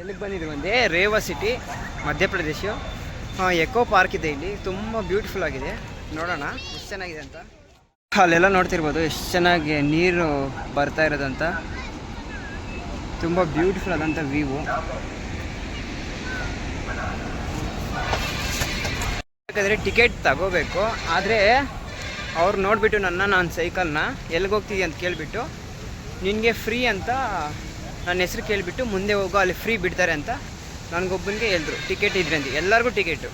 ಎಲ್ಲಿಗೆ ಬಂದಿದ್ದೀವಿ ಒಂದೇ Rewa city Madhya Pradesh eco park ಇದೆ ಇಲ್ಲಿ. ತುಂಬ ಬ್ಯೂಟಿಫುಲ್ ಆಗಿದೆ. ನೋಡೋಣ, ಎಷ್ಟು ಚೆನ್ನಾಗಿದೆ ಅಂತ. ಅಲ್ಲೆಲ್ಲ ನೋಡ್ತಿರ್ಬೋದು, ಎಷ್ಟು ಚೆನ್ನಾಗಿ ನೀರು ಬರ್ತಾ ಇರೋದಂತ. ತುಂಬ ಬ್ಯೂಟಿಫುಲ್ ಆದಂಥ ವ್ಯೂವು ಯಾಕಂದರೆ ಟಿಕೆಟ್ ತಗೋಬೇಕು, ಆದರೆ ಅವ್ರು ನೋಡಿಬಿಟ್ಟು ನನ್ನ, ನಾನು ಸೈಕಲ್ನ ಎಲ್ಲಿಗೆ ಹೋಗ್ತೀವಿ ಅಂತ ಕೇಳಿಬಿಟ್ಟು ನಿನಗೆ ಫ್ರೀ ಅಂತ ನನ್ನ ಹೆಸರು ಕೇಳಿಬಿಟ್ಟು ಮುಂದೆ ಹೋಗೋ, ಅಲ್ಲಿ ಫ್ರೀ ಬಿಡ್ತಾರೆ ಅಂತ ನನಗೊಬ್ಬನಿಗೆ ಹೇಳಿದ್ರು. ಟಿಕೆಟ್ ಇದ್ರೆ ಅಂತ ಎಲ್ಲರಿಗೂ ticket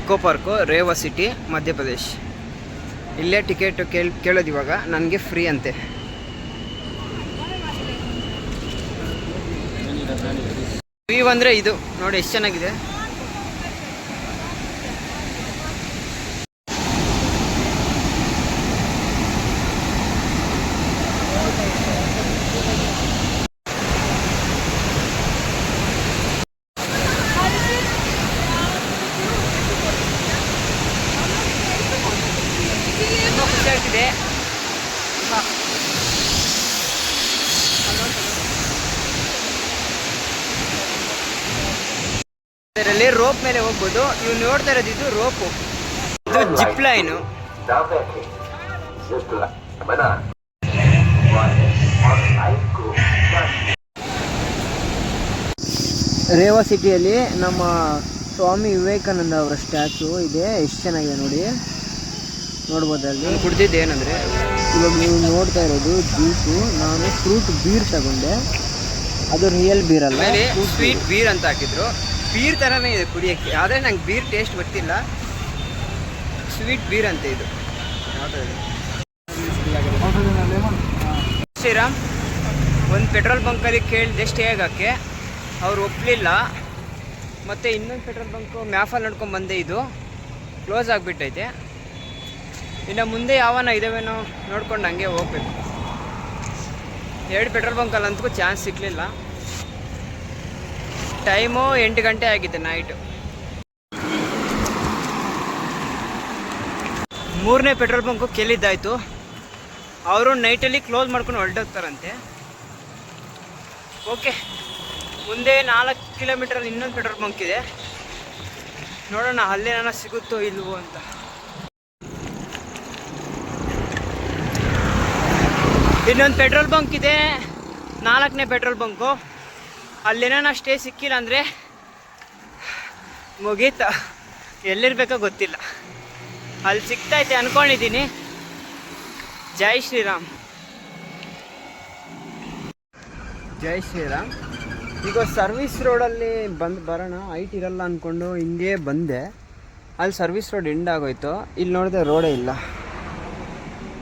eco park Rewa city Madhya Pradesh ಇಲ್ಲೇ ಟಿಕೆಟ್ ಕೇಳಿ, ಕೇಳೋದು ಇವಾಗ. ನನಗೆ ಫ್ರೀ ಅಂತೆ. ವ್ಯೂ ಅಂದರೆ ಇದು. ನೋಡಿ, ಎಷ್ಟು ಚೆನ್ನಾಗಿದೆ ತುಂಬ ಖುಷಿ ಆಗ್ತಿದೆ ಹಾ. ಇದರಲ್ಲಿ ರೋಪ್ ಮೇಲೆ ಹೋಗ್ಬೋದು. ನೀವು ನೋಡ್ತಾ ಇರೋದು ಇದು ರೋಪು. ಇದು ಜಿಪ್ ಲೈನು. ರೇವಾ ಸಿಟಿಯಲ್ಲಿ ನಮ್ಮ ಸ್ವಾಮಿ ವಿವೇಕಾನಂದ ಅವರ ಸ್ಟ್ಯಾಚು ಇದೆ. ಎಷ್ಟು ಚೆನ್ನಾಗಿದೆ ನೋಡಿ. ನೋಡ್ಬೋದಲ್ಲಿ ಕುಡ್ದಿದ್ದು ಏನಂದರೆ? ಇವಾಗ ನೀವು ನೋಡ್ತಾ ಇರೋದು ಜ್ಯೂಸು ನಾನು ಫ್ರೂಟ್ ಬೀರ್ ತಗೊಂಡೆ. ಅದು ರಿಯಲ್ ಬೀರ್ ಅಲ್ಲ. ಸ್ವೀಟ್ ಬೀರ್ ಅಂತ ಹಾಕಿದ್ರು. ಬೀರ್ ಥರನೇ ಇದೆ ಕುಡಿಯೋಕ್ಕೆ. ಆದರೆ ನಂಗೆ ಬೀರ್ ಟೇಸ್ಟ್ ಗೊತ್ತಿಲ್ಲ ಸ್ವೀಟ್ ಬೀರ್ ಅಂತ ಇದು? ಶ್ರೀರಾಮ್, ಒಂದು ಪೆಟ್ರೋಲ್ ಬಂಕಲ್ಲಿ ಕೇಳಿದೆ ಸ್ಟೇ ಆಗೋಕ್ಕೆ. ಅವ್ರು ಒಪ್ಪಲಿಲ್ಲ ಮತ್ತು ಇನ್ನೊಂದು ಪೆಟ್ರೋಲ್ ಬಂಕು ಮ್ಯಾಫಲ್ಲಿ ನೋಡ್ಕೊಂಡು ಬಂದೆ ಇದು. ಕ್ಲೋಸ್ ಆಗಿಬಿಟ್ಟೈತೆ. ಇನ್ನು ಮುಂದೆ ಯಾವನ ಇದಾವೇನೋ ನೋಡ್ಕೊಂಡು ಹಂಗೆ ಹೋಗ್ಬೇಕು. ಎರಡು ಪೆಟ್ರೋಲ್ ಬಂಕಲ್ಲಿ ಅಂತಕ್ಕೂ ಚಾನ್ಸ್ ಸಿಗಲಿಲ್ಲ. ಟೈಮು ಎಂಟು ಗಂಟೆ ಆಗಿದೆ ನೈಟು ಮೂರನೇ ಪೆಟ್ರೋಲ್ ಬಂಕು ಕೇಳಿದ್ದಾಯಿತು ಅವರು ನೈಟಲ್ಲಿ ಕ್ಲೋಸ್ ಮಾಡ್ಕೊಂಡು ಹೊರಟೋಗ್ತಾರಂತೆ. ಓಕೆ ಮುಂದೆ ನಾಲ್ಕು ಕಿಲೋಮೀಟರ್ ಇನ್ನೊಂದು ಪೆಟ್ರೋಲ್ ಬಂಕ್ ಇದೆ. ನೋಡೋಣ ಅಲ್ಲೇನಾನ ಸಿಗುತ್ತೋ ಇಲ್ವೋ ಅಂತ. ಇನ್ನೊಂದು ಪೆಟ್ರೋಲ್ ಬಂಕ್ ಇದೆ. ನಾಲ್ಕನೇ ಪೆಟ್ರೋಲ್ ಬಂಕು. ಅಲ್ಲೇನಾನ ಸ್ಟೇ ಸಿಕ್ಕಿಲ್ಲ ಅಂದರೆ ಮುಗೀತ. ಎಲ್ಲಿರ್ಬೇಕೋ ಗೊತ್ತಿಲ್ಲ. ಅಲ್ಲಿ ಸಿಗ್ತೈತೆ ಅಂದ್ಕೊಂಡಿದ್ದೀನಿ ಜೈ ಶ್ರೀರಾಮ್. ಜೈ ಶ್ರೀರಾಮ್. ಈಗ ಸರ್ವಿಸ್ ರೋಡಲ್ಲಿ ಬಂದು ಬರೋಣ. ಹೈಟ್ ಇರಲ್ಲ ಅಂದ್ಕೊಂಡು ಹಿಂಗೆ ಬಂದೆ. ಅಲ್ಲಿ ಸರ್ವಿಸ್ ರೋಡ್ ಎಂಡ್ ಆಗೋಯ್ತು. ಇಲ್ಲಿ ನೋಡಿದೆ ರೋಡೇ ಇಲ್ಲ.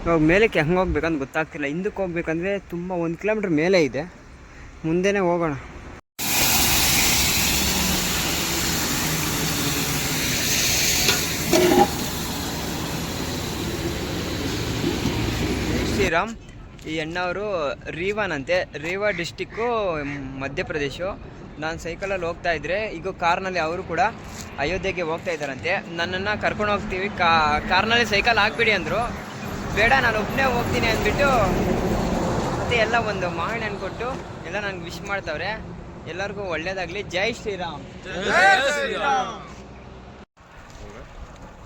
ಇವಾಗ ಮೇಲಕ್ಕೆ ಹೆಂಗೆ ಹೋಗ್ಬೇಕಂತ ಗೊತ್ತಾಗ್ತಿಲ್ಲ. ಹಿಂದಕ್ಕೆ ಹೋಗ್ಬೇಕಂದ್ರೆ ತುಂಬ ಒಂದು ಕಿಲೋಮೀಟ್ರ್ ಮೇಲೆ ಇದೆ. ಮುಂದೆನೇ ಹೋಗೋಣ. ಶ್ರೀರಾಮ್ ಈ ಅಣ್ಣವರು ರೀವಾನ್ ಅಂತೆ. ರೀವಾ ಡಿಸ್ಟಿಕ್ಕು ಮಧ್ಯಪ್ರದೇಶು. ನಾನು ಸೈಕಲಲ್ಲಿ ಹೋಗ್ತಾ ಇದ್ದರೆ ಈಗ ಕಾರ್ನಲ್ಲಿ ಅವರು ಕೂಡ ಅಯೋಧ್ಯೆಗೆ ಹೋಗ್ತಾ ಇದ್ದಾರಂತೆ. ನನ್ನನ್ನು ಕರ್ಕೊಂಡು ಹೋಗ್ತೀವಿ. ಕಾ ಕಾರ್ನಲ್ಲಿ ಸೈಕಲ್ ಹಾಕ್ಬಿಡಿ ಅಂದರು. ಬೇಡ ನಾನು ಒಬ್ಬನೇ ಹೋಗ್ತೀನಿ ಅಂದ್ಬಿಟ್ಟು ಮತ್ತೆ ಎಲ್ಲ ಒಂದು ಮಾವಿನ ಹಣ್ಣು ಕೊಟ್ಟು ಎಲ್ಲ ನನಗೆ ವಿಶ್ ಮಾಡ್ತವ್ರೆ. ಎಲ್ಲರಿಗೂ ಒಳ್ಳೇದಾಗಲಿ. ಜೈ ಶ್ರೀರಾಮ್. ಜೈ ಶ್ರೀರಾಮ್.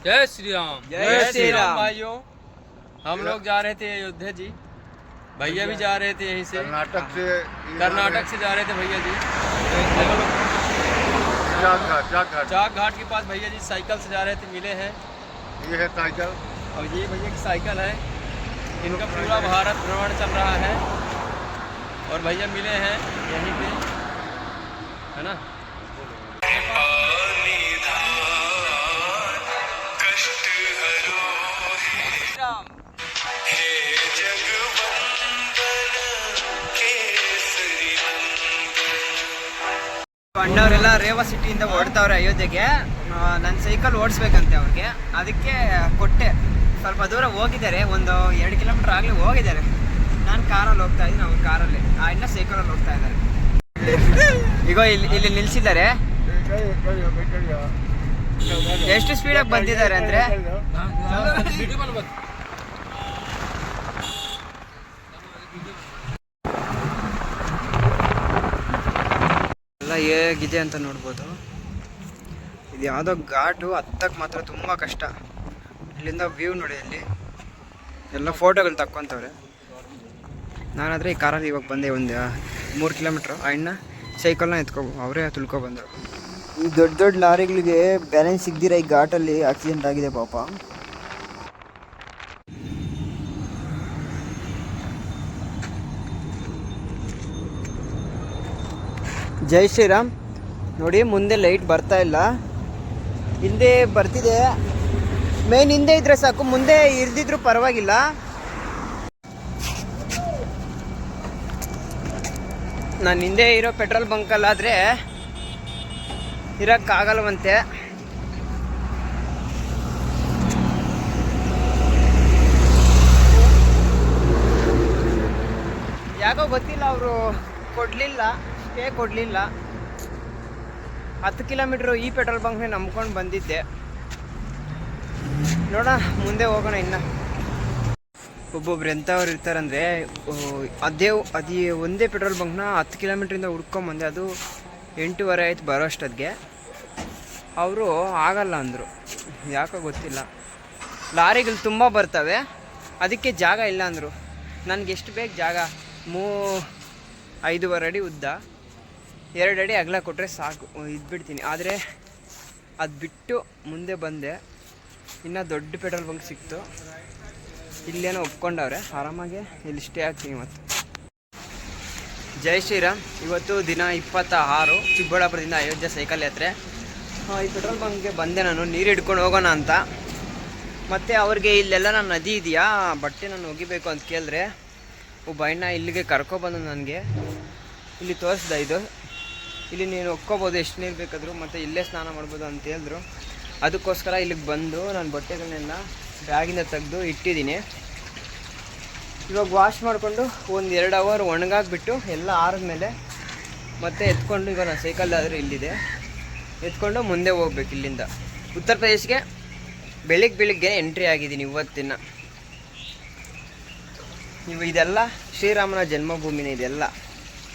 ಜೈ ಶ್ರೀರಾಮ್. ಜೈ ಶ್ರೀರಾಮ್. ಅಯ್ಯೋ. हम लोग जा रहे थे अयोध्या जी। भैया भी जा रहे थे यहीं से। कर्नाटक से कर्नाटक से जा रहे थे भैया जी। घाट घाट चाक घाट के पास भैया जी साइकिल से जा रहे थे मिले हैं। ये है साइकिल। और ये भैया की साइकिल है। इनका पूरा भारत भ्रमण चल रहा है। और भैया मिले हैं यहीं पे। है ना? ಅಣ್ಣವರೆಲ್ಲ ರೇವಾ ಸಿಟಿಯಿಂದ ಹೊರಡ್ತಾವ್ರೆ ಅಯೋಧ್ಯೆಗೆ. ನನ್ನ ಸೈಕಲ್ ಓಡಿಸ್ಬೇಕಂತೆ ಅವ್ರಿಗೆ. ಅದಕ್ಕೆ ಕೊಟ್ಟೆ. ಸ್ವಲ್ಪ ದೂರ ಹೋಗಿದ್ದಾರೆ. ಒಂದು ಎರಡು ಕಿಲೋಮೀಟರ್ ಆಗಲಿ ಹೋಗಿದ್ದಾರೆ. ನಾನು ಕಾರಲ್ಲಿ ಹೋಗ್ತಾ ಇದ್ದೀನಿ, ಅವ್ರು ಕಾರಲ್ಲಿ. ಆ, ಇನ್ನ ಸೈಕಲಲ್ಲಿ ಹೋಗ್ತಾ ಇದ್ದಾರೆ. ಈಗ ಇಲ್ಲಿ ಇಲ್ಲಿ ನಿಲ್ಸಿದ್ದಾರೆ. ಎಷ್ಟು ಸ್ಪೀಡಾಗಿ ಬಂದಿದ್ದಾರೆ ಅಂದರೆ? ಹೇಗಿದೆ ಅಂತ ನೋಡ್ಬೋದು. ಇದು ಯಾವುದೋ ಘಾಟು, ಹತ್ತಕ್ಕೆ ಮಾತ್ರ ತುಂಬ ಕಷ್ಟ. ಇಲ್ಲಿಂದ ವ್ಯೂ ನೋಡಿ ಅಲ್ಲಿ ಎಲ್ಲ ಫೋಟೋಗಳು ತಕ್ಕೊಂತವ್ರೆ. ನಾನಾದರೆ ಈ ಕಾರಲ್ಲಿ ಇವಾಗ ಬಂದೆ ಒಂದು ಮೂರು ಕಿಲೋಮೀಟ್ರು ಅಣ್ಣ ಸೈಕಲ್ನ ಎತ್ಕೊ ಅವರೇ ತುಳ್ಕೊಬಂದರು ಈ ದೊಡ್ಡ ದೊಡ್ಡ ಲಾರಿಗಳಿಗೆ ಬ್ಯಾಲೆನ್ಸ್ ಸಿಗ್ದಿರ ಈ ಘಾಟಲ್ಲಿ ಆಕ್ಸಿಡೆಂಟ್ ಆಗಿದೆ ಪಾಪ. ಜೈ ಶ್ರೀರಾಮ್. ನೋಡಿ, ಮುಂದೆ ಲೈಟ್ ಬರ್ತಾ ಇಲ್ಲ. ಹಿಂದೆ ಬರ್ತಿದೆ. ಮೇನ್ ಹಿಂದೆ ಇದ್ರೆ ಸಾಕು, ಮುಂದೆ ಇರ್ದಿದ್ರು ಪರವಾಗಿಲ್ಲ. ನಾನು ಹಿಂದೆ ಇರೋ ಪೆಟ್ರೋಲ್ ಬಂಕಲ್ಲಾದರೆ ಇರೋಕ್ಕಾಗಲ್ವಂತೆ ಯಾಕೋ ಗೊತ್ತಿಲ್ಲ, ಅವರು ಕೊಡಲಿಲ್ಲ. ಸ್ಟೇ ಕೊಡಲಿಲ್ಲ. ಹತ್ತು ಕಿಲೋಮೀಟ್ರು ಈ ಪೆಟ್ರೋಲ್ ಬಂಕ್ನೇ ನಂಬ್ಕೊಂಡು ಬಂದಿದ್ದೆ. ನೋಡೋಣ, ಮುಂದೆ ಹೋಗೋಣ ಇನ್ನು. ಒಬ್ಬೊಬ್ರು ಎಂಥವ್ರು ಇರ್ತಾರಂದರೆ ಅದೇ ಅದೇ ಒಂದೇ ಪೆಟ್ರೋಲ್ ಬಂಕ್ನ ಹತ್ತು ಕಿಲೋಮೀಟ್ರಿಂದ ಹುಡ್ಕೊಂಬಂದೆ ಅದು ಎಂಟೂವರೆ ಆಯ್ತು ಬರೋ ಅವರು ಆಗಲ್ಲ ಅಂದರು. ಯಾಕೋ ಗೊತ್ತಿಲ್ಲ. ಲಾರಿಗಳು ತುಂಬ ಬರ್ತವೆ. ಅದಕ್ಕೆ ಜಾಗ ಇಲ್ಲ ಅಂದರು. ನನಗೆ ಎಷ್ಟು ಬೇಕು ಜಾಗ? ಮೂ, ಐದೂವರೆ ಅಡಿ ಉದ್ದ. ಎರಡು ಅಡಿ ಅಗಲ ಕೊಟ್ಟರೆ ಸಾಕು. ಇದ್ಬಿಡ್ತೀನಿ. ಆದರೆ ಅದು ಬಿಟ್ಟು ಮುಂದೆ ಬಂದೆ. ಇನ್ನೂ ದೊಡ್ಡ ಪೆಟ್ರೋಲ್ ಬಂಕ್ ಸಿಕ್ತು. ಇಲ್ಲೇನೋ ಒಪ್ಕೊಂಡವ್ರೆ. ಆರಾಮಾಗೆ ಇಲ್ಲಿ ಸ್ಟೇ ಆಗ್ತೀನಿ ಮತ್ತು. ಜೈ ಶ್ರೀರಾಮ್. ಇವತ್ತು ದಿನ ಇಪ್ಪತ್ತ ಆರು ಚಿಕ್ಕಬಳ್ಳಾಪುರದಿಂದ ಅಯೋಧ್ಯೆ ಸೈಕಲ್ ಯಾತ್ರೆ. ಈ ಪೆಟ್ರೋಲ್ ಬಂಕ್ಗೆ ಬಂದೆ ನಾನು. ನೀರು ಹಿಡ್ಕೊಂಡು ಹೋಗೋಣ ಅಂತ. ಮತ್ತು ಅವ್ರಿಗೆ ಇಲ್ಲೆಲ್ಲ ನಾನು ನದಿ ಇದೆಯಾ? ಬಟ್ಟೆ ನಾನು ಒಗಿಬೇಕು ಅಂತ ಕೇಳಿದ್ರೆ ಒಬ್ಬ ಅಣ್ಣ ಇಲ್ಲಿಗೆ ಕರ್ಕೊಬಂದು ನನಗೆ. ಇಲ್ಲಿ ತೋರಿಸ್ದ ಇದು. ಇಲ್ಲಿ ನೀನು ಒಕ್ಕೋಬೋದು ಎಷ್ಟು ನೀರು ಬೇಕಾದರೂ ಮತ್ತು ಇಲ್ಲೇ ಸ್ನಾನ ಮಾಡ್ಬೋದು ಅಂತ ಹೇಳಿದ್ರು. ಅದಕ್ಕೋಸ್ಕರ ಇಲ್ಲಿಗೆ ಬಂದು ನಾನು ಬಟ್ಟೆಗಳನ್ನೆಲ್ಲ ಬ್ಯಾಗಿಂದ ತೆಗೆದು ಇಟ್ಟಿದ್ದೀನಿ. ಇವಾಗ ವಾಶ್ ಮಾಡಿಕೊಂಡು ಒಂದು ಎರಡು ಅವರ್ ಒಣಗಾಕ್ಬಿಟ್ಟು ಎಲ್ಲ ಆರಿದ್ಮೇಲೆ ಮತ್ತೆ ಎತ್ಕೊಂಡು ಇವಾಗ ನಾನು ಸೈಕಲ್ ಇಲ್ಲಿದೆ. ಎತ್ಕೊಂಡು ಮುಂದೆ ಹೋಗ್ಬೇಕು ಇಲ್ಲಿಂದ. ಉತ್ತರ ಪ್ರದೇಶಕ್ಕೆ ಬೆಳಿಗ್ಗೆ ಬೆಳಿಗ್ಗೆ ಎಂಟ್ರಿ ಆಗಿದ್ದೀನಿ ಇವತ್ತಿನ. ನೀವು ಇದೆಲ್ಲ ಶ್ರೀರಾಮನ ಜನ್ಮಭೂಮಿನೇ ಇದೆಲ್ಲ.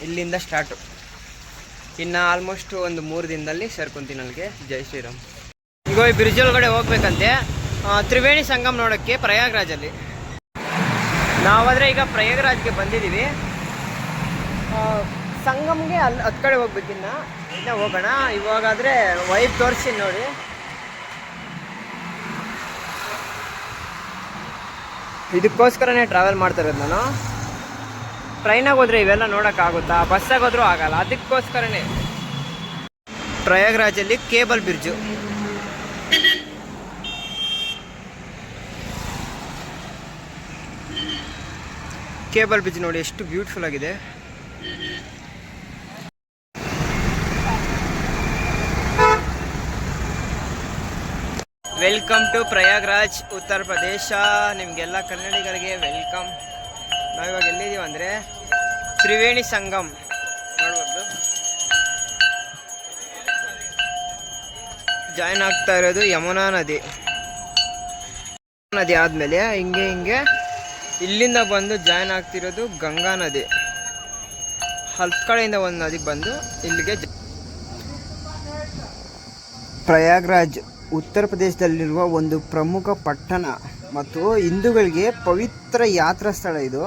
ಇಲ್ಲಿಂದ ಸ್ಟಾರ್ಟು ಇನ್ನು ಆಲ್ಮೋಸ್ಟ್ ಒಂದು ಮೂರು ದಿನದಲ್ಲಿ ಸೇರ್ಕೊಂತೀನಿ ಅಲ್ಲಿಗೆ ಜೈ ಶ್ರೀರಾಮ್. ಈಗ ಈ ಬ್ರಿಡ್ಜ್ ಒಳಗಡೆ ಹೋಗ್ಬೇಕಂತೆ. ತ್ರಿವೇಣಿ ಸಂಗಮ್ ನೋಡೋಕ್ಕೆ ಪ್ರಯಾಗ್ರಾಜಲ್ಲಿ. ನಾವಾದರೆ ಈಗ ಪ್ರಯಾಗ್ರಾಜ್ಗೆ ಬಂದಿದ್ದೀವಿ. ಸಂಗಮ್ಗೆ ಅಲ್ಲಿ ಹತ್ತು ಕಡೆ ಹೋಗ್ಬೇಕಿನ್ನ ಇನ್ನ. ಹೋಗೋಣ. ಇವಾಗಾದರೆ ವೈಫ್ ತೋರಿಸ್ತೀನಿ ನೋಡಿ. ಇದಕ್ಕೋಸ್ಕರನೇ ಟ್ರಾವೆಲ್ ಮಾಡ್ತಾ ಇರೋದು ನಾನು. ಟ್ರೈನಾಗ ಹೋದ್ರೆ ಇವೆಲ್ಲ ನೋಡೋಕ್ಕಾಗುತ್ತಾ ಬಸ್ಸಾಗ ಹೋದ್ರೂ ಆಗಲ್ಲ. ಅದಕ್ಕೋಸ್ಕರನೇ. ಪ್ರಯಾಗ್ರಾಜಲ್ಲಿ ಕೇಬಲ್ ಬ್ರಿಡ್ಜು. ಕೇಬಲ್ ಬ್ರಿಡ್ಜ್ ನೋಡಿ ಎಷ್ಟು ಬ್ಯೂಟಿಫುಲ್ ಆಗಿದೆ. ವೆಲ್ಕಮ್ ಟು ಪ್ರಯಾಗ್ರಾಜ್ ಉತ್ತರ ಪ್ರದೇಶ ನಿಮಗೆಲ್ಲ ಕನ್ನಡಿಗರಿಗೆ ವೆಲ್ಕಮ್ ನಾವಿವಾಗ ಎಲ್ಲಿದ್ದೀವಿ ಅಂದರೆ ತ್ರಿವೇಣಿ ಸಂಗಮ್. ನೋಡ್ಬೋದು. ಜಾಯ್ನ್ ಆಗ್ತಾ ಇರೋದು ಯಮುನಾ ನದಿ. ನದಿ ಆದಮೇಲೆ ಹಿಂಗೆ ಹಿಂಗೆ ಇಲ್ಲಿಂದ ಬಂದು ಜಾಯ್ನ್ ಆಗ್ತಿರೋದು ಗಂಗಾ ನದಿ. ಹಲ್ಕಡೆಯಿಂದ ಕಡೆಯಿಂದ ಒಂದು ನದಿಗೆ ಬಂದು ಇಲ್ಲಿಗೆ ಪ್ರಯಾಗ್ರಾಜ್ ಉತ್ತರ ಪ್ರದೇಶದಲ್ಲಿರುವ ಒಂದು ಪ್ರಮುಖ ಪಟ್ಟಣ ಮತ್ತು ಹಿಂದೂಗಳಿಗೆ ಪವಿತ್ರ ಯಾತ್ರಾ ಸ್ಥಳ ಇದು.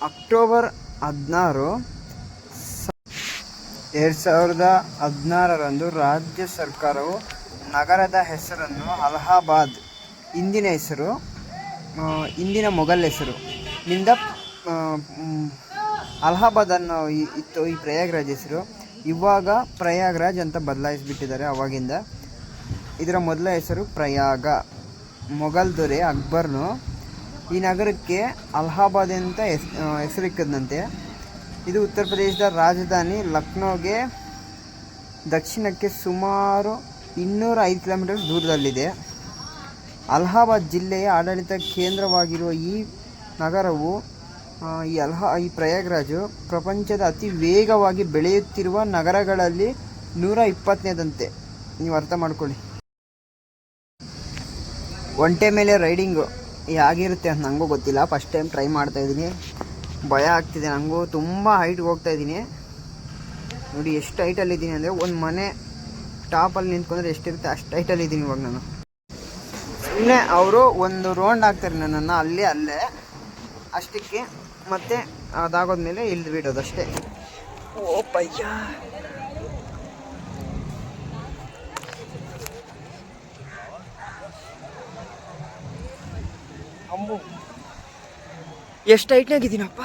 ಅಕ್ಟೋಬರ್ ಹದಿನಾರು ಎರಡು ಸಾವಿರದ ಹದಿನಾರರಂದು ರಾಜ್ಯ ಸರ್ಕಾರವು ನಗರದ ಹೆಸರನ್ನು ಅಲಹಾಬಾದ್ ಇಂದಿನ ಹೆಸರು ಇಂದಿನ ಮೊಘಲ್ ಹೆಸರು ನಿಂದ ಅಲಹಾಬಾದನ್ನು ಇತ್ತು ಈ ಪ್ರಯಾಗ್ರಾಜ್ ಹೆಸರು. ಇವಾಗ ಪ್ರಯಾಗ್ರಾಜ್ ಅಂತ ಬದಲಾಯಿಸಿಬಿಟ್ಟಿದ್ದಾರೆ ಅವಾಗಿಂದ. ಇದರ ಮೊದಲ ಹೆಸರು ಪ್ರಯಾಗ. ಮೊಘಲ್ ದೊರೆ ಅಕ್ಬರ್ನು ಈ ನಗರಕ್ಕೆ ಅಲಹಾಬಾದ್ ಅಂತ ಹೆಸ್ ಹೆಸರಿಕ್ಕದಂತೆ. ಇದು ಉತ್ತರ ಪ್ರದೇಶದ ರಾಜಧಾನಿ ಲಕ್ನೋಗೆ ದಕ್ಷಿಣಕ್ಕೆ ಸುಮಾರು ಇನ್ನೂರ ಐದು ಕಿಲೋಮೀಟರ್ ದೂರದಲ್ಲಿದೆ. ಅಲಹಾಬಾದ್ ಜಿಲ್ಲೆಯ ಆಡಳಿತ ಕೇಂದ್ರವಾಗಿರುವ ಈ ನಗರವು ಈ ಅಲ್ಹಾ, ಈ ಪ್ರಯಾಗ್ರಾಜು ಪ್ರಪಂಚದ ಅತಿ ವೇಗವಾಗಿ ಬೆಳೆಯುತ್ತಿರುವ ನಗರಗಳಲ್ಲಿ ನೂರ ಇಪ್ಪತ್ತನೇದಂತೆ. ನೀವು ಅರ್ಥ ಮಾಡ್ಕೊಳ್ಳಿ. ಒಂಟೆ ಮೇಲೆ ರೈಡಿಂಗು. ಹೇಗಿರುತ್ತೆ ಅಂತ ನನಗೂ ಗೊತ್ತಿಲ್ಲ. ಫಸ್ಟ್ ಟೈಮ್ ಟ್ರೈ ಮಾಡ್ತಾ ಇದ್ದೀನಿ. ಭಯ ಆಗ್ತಿದೆ ನನಗೂ ತುಂಬ ಹೈಟ್ಗೆ ಹೋಗ್ತಾ ಇದ್ದೀನಿ. ನೋಡಿ ಎಷ್ಟು ಹೈಟಲ್ಲಿದ್ದೀನಿ ಅಂದರೆ ಒಂದು ಮನೆ ಟಾಪಲ್ಲಿ ನಿಂತ್ಕೊಂಡ್ರೆ ಎಷ್ಟಿರುತ್ತೆ? ಅಷ್ಟು ಹೈಟಲ್ಲಿದ್ದೀನಿ ಇವಾಗ ನಾನು. ಸುಮ್ಮನೆ ಅವರು ಒಂದು ರೌಂಡ್ ಹಾಕ್ತಾರೆ ನನ್ನನ್ನು ಅಲ್ಲೇ ಅಲ್ಲೇ. ಅಷ್ಟಕ್ಕೆ ಮತ್ತೆ ಅದಾಗೋದ್ಮೇಲೆ ಇಳಿದು ಬಿಡೋದು ಅಷ್ಟೇ. ಓ ಅಮ್ಮು. ಎಷ್ಟು ಹೈಟ್ನಾಗಿದ್ದೀನಪ್ಪ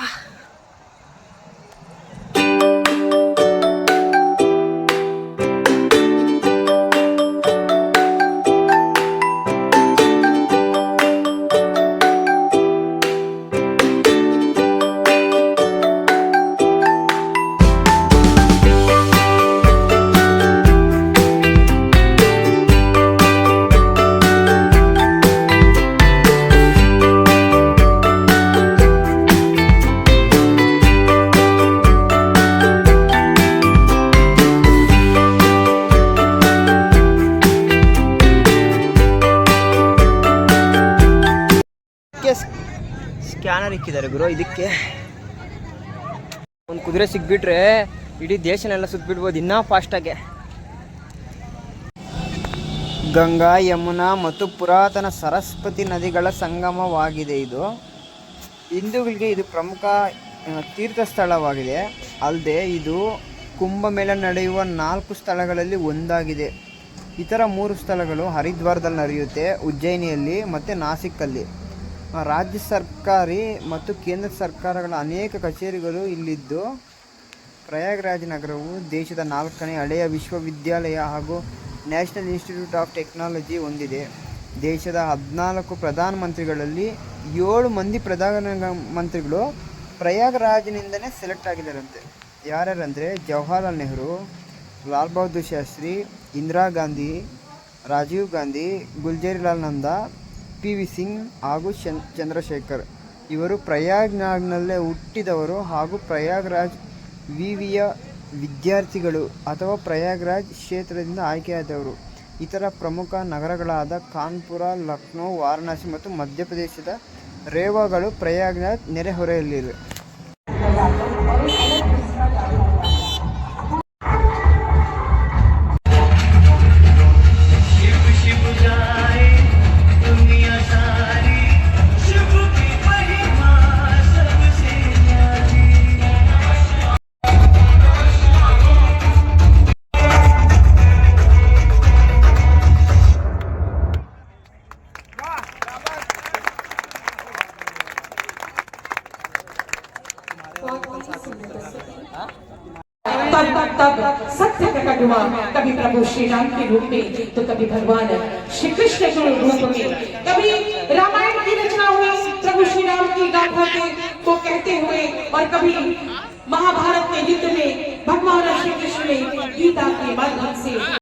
ಇಕ್ಕಿದ್ದಾರೆ ಗುರು, ಇದಕ್ಕೆ ಒಂದು ಕುದುರೆ ಸಿಕ್ಬಿಟ್ರೆ ಇಡೀ ದೇಶನೆಲ್ಲ ಸುತ್ತಬಿಡ್ಬೋದು ಇನ್ನೂ ಫಾಸ್ಟಾಗೆ ಗಂಗಾ, ಯಮುನಾ ಮತ್ತು ಪುರಾತನ ಸರಸ್ವತಿ ನದಿಗಳ ಸಂಗಮವಾಗಿದೆ ಇದು. ಹಿಂದೂಗಳಿಗೆ ಇದು ಪ್ರಮುಖ ತೀರ್ಥ ಸ್ಥಳವಾಗಿದೆ ಅಲ್ಲದೆ ಇದು ಕುಂಭಮೇಳ ನಡೆಯುವ ನಾಲ್ಕು ಸ್ಥಳಗಳಲ್ಲಿ ಒಂದಾಗಿದೆ. ಇತರ ಮೂರು ಸ್ಥಳಗಳು ಹರಿದ್ವಾರದಲ್ಲಿ ನಡೆಯುತ್ತೆ, ಉಜ್ಜಯಿನಿಯಲ್ಲಿ ಮತ್ತು ನಾಸಿಕ್ಕಲ್ಲಿ ರಾಜ್ಯ ಸರ್ಕಾರಿ ಮತ್ತು ಕೇಂದ್ರ ಸರ್ಕಾರಗಳ ಅನೇಕ ಕಚೇರಿಗಳು ಇಲ್ಲಿದ್ದು, ಪ್ರಯಾಗ್ರಾಜ್ ನಗರವು ದೇಶದ ನಾಲ್ಕನೇ ಹಳೆಯ ವಿಶ್ವವಿದ್ಯಾಲಯ ಹಾಗೂ ನ್ಯಾಷನಲ್ ಇನ್ಸ್ಟಿಟ್ಯೂಟ್ ಆಫ್ ಟೆಕ್ನಾಲಜಿ ಹೊಂದಿದೆ. ದೇಶದ ಹದಿನಾಲ್ಕು ಪ್ರಧಾನಮಂತ್ರಿಗಳಲ್ಲಿ ಏಳು ಮಂದಿ ಪ್ರಧಾನ ಮಂತ್ರಿಗಳು ಪ್ರಯಾಗ್ರಾಜ್ನಿಂದನೇ ಸೆಲೆಕ್ಟ್ ಆಗಿದ್ದಾರಂತೆ. ಯಾರ್ಯಾರಂದರೆ ಜವಾಹರಲಾಲ್ ನೆಹರು, ಲಾಲ್ ಬಹದ್ದೂರ್ ಶಾಸ್ತ್ರಿ, ಇಂದಿರಾ ಗಾಂಧಿ, ರಾಜೀವ್ ಗಾಂಧಿ, ಗುಲ್ಜರಿಲಾಲ್ ನಂದಾ ಪಿ ವಿ ಸಿಂಗ್ ಹಾಗೂ ಚನ್ ಚಂದ್ರಶೇಖರ್. ಇವರು ಪ್ರಯಾಗ್ನಾಗ್ನಲ್ಲೇ ಹುಟ್ಟಿದವರು ಹಾಗೂ ಪ್ರಯಾಗ್ರಾಜ್ ವಿವಿಯ ವಿದ್ಯಾರ್ಥಿಗಳು ಅಥವಾ ಪ್ರಯಾಗ್ರಾಜ್ ಕ್ಷೇತ್ರದಿಂದ ಆಯ್ಕೆಯಾದವರು. ಇತರ ಪ್ರಮುಖ ನಗರಗಳಾದ ಕಾನ್ಪುರ, ಲಕ್ನೋ, ವಾರಣಾಸಿ ಮತ್ತು ಮಧ್ಯಪ್ರದೇಶದ ರೇವಾಗಳು ಪ್ರಯಾಗ್ರಾಜ್ ನೆರೆಹೊರೆಯಲ್ಲಿವೆ. राम के रूप में तो कभी भगवान श्री कृष्ण के रूप में। कभी रामायण की रचना हुई, प्रभु श्री राम की गाथा के को कहते हुए, और कभी महाभारत के युद्ध में भगवान श्री कृष्ण ने गीता के माध्यम से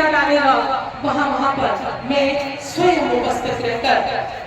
क्या डालेगा वहाँ वहाँ पर मैं स्वयं उपस्थित रहकर